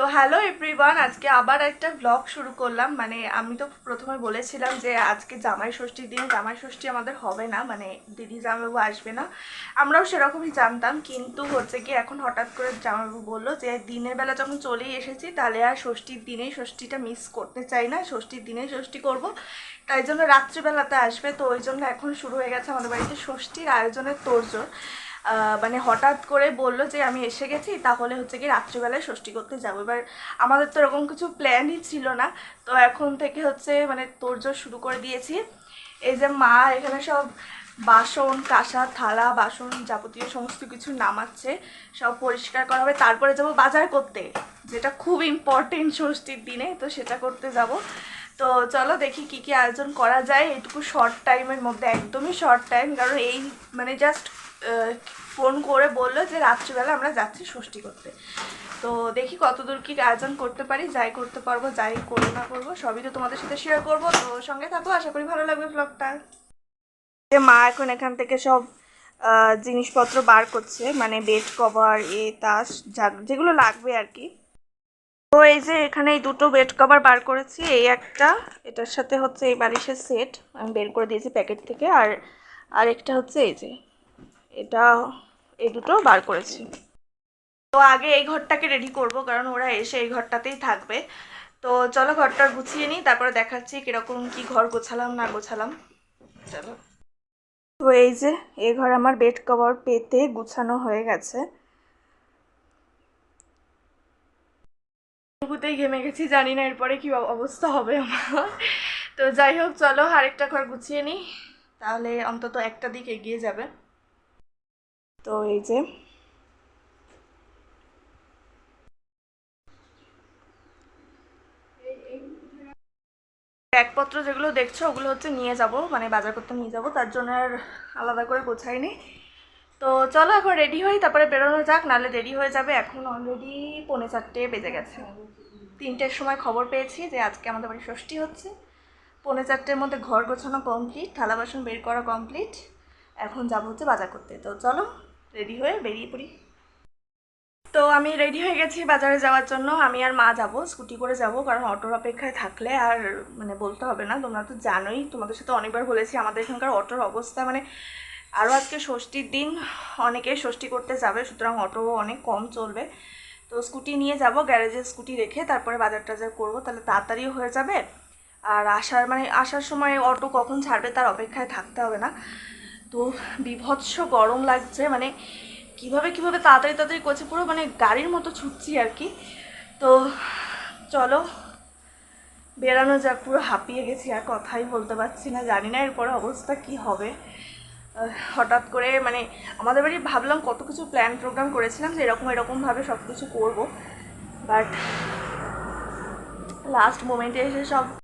তো hello everyone আজকে আবার একটা ব্লগ শুরু করলাম। মানে আমি তো প্রথমে বলেছিলাম যে আজকে জামাই ষষ্ঠীর দিন জামাই ষষ্ঠী আমাদের হবে না মানে দিদি জামাইবাবু আসবে না। আমরাও সেরকমই জানতাম কিন্তু হচ্ছে কি এখন হঠাৎ করে জামাইবাবু বলল যে দিনের বেলা যখন চলেই এসেছি তাহলে আর ষষ্ঠীর দিনেই ষষ্ঠীটা মিস করতে চাই না ষষ্ঠীর দিনেই ষষ্ঠী করব। তাই জন্য রাত্রিবেলাতে আসবে তো ওই জন্য এখন শুরু হয়ে গেছে আমাদের বাড়িতে ষষ্ঠীর আয়োজনের আহ, মানে হঠাৎ করে বলল যে আমি এসে গেছি, তাহলে হচ্ছে কি রাত্রিবেলায় ষষ্ঠী করতে যাব। এবার আমাদের তো এরকম কিছু প্ল্যানই ছিল না। তো এখন থেকে হচ্ছে মানে তোড়জোড় শুরু করে দিয়েছি। এই যে মা, এখানে সব বাসন, কাঁসা, থালা, বাসন যাবতীয় সমস্ত কিছু নামাচ্ছে, সব পরিষ্কার করা হবে। তারপরে যাব বাজার করতে, যেটা খুব ইম্পর্টেন্ট ষষ্ঠীর দিনে, তো সেটা করতে যাব। তো চলো দেখি কি কি আয়োজন করা যায়। এটুকু শর্ট টাইমের মধ্যে, একদমই শর্ট টাইম কারণ এই মানে জাস্ট ফোন করে বলল যে রাত্রিবেলা আমরা যাচ্ছি ষষ্ঠী করতে। তো দেখি কতদূর কি আয়োজন করতে পারি, যাই করতে পারব, যাই করব না করব, সবই তো তোমাদের সাথে শেয়ার করব। তো সঙ্গে থাকো, আশা করি ভালো লাগবে ব্লগটা যে মা এখন এখান থেকে সব জিনিসপত্র বার করছে মানে বেড কভার এ, তাস যেগুলো লাগবে আর কি। তো এই যে এখানে এই দুটো বেড কভার বার করেছি, এই একটা, এটার সাথে হচ্ছে এই বালিশের সেট আমি বের করে দিয়েছি প্যাকেট থেকে, আর আরেকটা হচ্ছে এই যে। এটা এই দুটো বার করেছি। তো আগে এই ঘরটাকে রেডি করব, কারণ ওরা এসে এই ঘরটাতেই থাকবে। তো চলো ঘরটা গুছিয়ে নিই, তারপরে দেখাচ্ছি কীরকম কি ঘর গোছালাম, না গোছালাম। চলো। তো এই যে এই ঘর আমার বেড কভার পেতে গুছানো হয়ে গেছে। টুকুতেই ঘেমে গেছি, জানি না এরপরে কি অবস্থা হবে আমার। তো যাই হোক, চলো আরেকটা ঘর গুছিয়ে নিই। তাহলে অন্তত একটা দিক এগিয়ে যাবে। তো এই যে। ব্যাগপত্র যেগুলো দেখছ, ওগুলো হচ্ছে নিয়ে যাব মানে বাজার করতে নিয়ে যাব, তার জন্য আর আলাদা করে গোছাইনি। তো চলো এখন রেডি হই, তারপরে বেরোনো যাক, নাহলে দেরি হয়ে যাবে, এখন অলরেডি পৌনে চারটে বেজে গেছে। তিনটের সময় খবর পেয়েছি যে আজকে আমাদের বাড়ি ষষ্ঠী হচ্ছে। পৌনে চারটের মধ্যে ঘর গোছানো কমপ্লিট থালা বাসন বের করা কমপ্লিট এখন যাব হচ্ছে বাজার করতে। তো চলো। রেডি হয়ে বেরিয়ে পড়ি। তো আমি রেডি হয়ে গেছি বাজারে যাওয়ার জন্য। আমি আর মা যাব, স্কুটি করে যাব, কারণ অটোর অপেক্ষায় থাকলে আর মানে বলতে হবে না। তোমরা তো জানোই, তোমাদের সাথে অনেকবার বলেছি, আমাদের এখানকার অটোর অবস্থা মানে আরও আজকে ষষ্ঠীর দিন, অনেকেই ষষ্ঠী করতে যাবে, সুতরাং অটো অনেক কম চলবে। তো স্কুটি নিয়ে যাব গ্যারেজে স্কুটি রেখে তারপরে বাজার টাজার করব, তাহলে তাড়াতাড়িও হয়ে যাবে। আর আসার মানে আসার সময় অটো কখন ছাড়বে তার অপেক্ষায় থাকতে হবে না। তো বিভৎস গরম লাগছে মানে কীভাবে কীভাবে তাড়াতাড়ি তাড়াতাড়ি করছে, পুরো মানে গাড়ির মতো ছুটছি আর কি। তো চলো বেরানো যাক, পুরো হাঁপিয়ে গেছি, আর কথাই বলতে পারছি না, জানি না এরপরে অবস্থা কি হবে। হঠাৎ করে মানে আমাদের বাড়ি ভাবলাম কত কিছু প্ল্যান প্রোগ্রাম করেছিলাম যে এরকম এরকমভাবে সব কিছু করব বাট লাস্ট মোমেন্টে এসে সব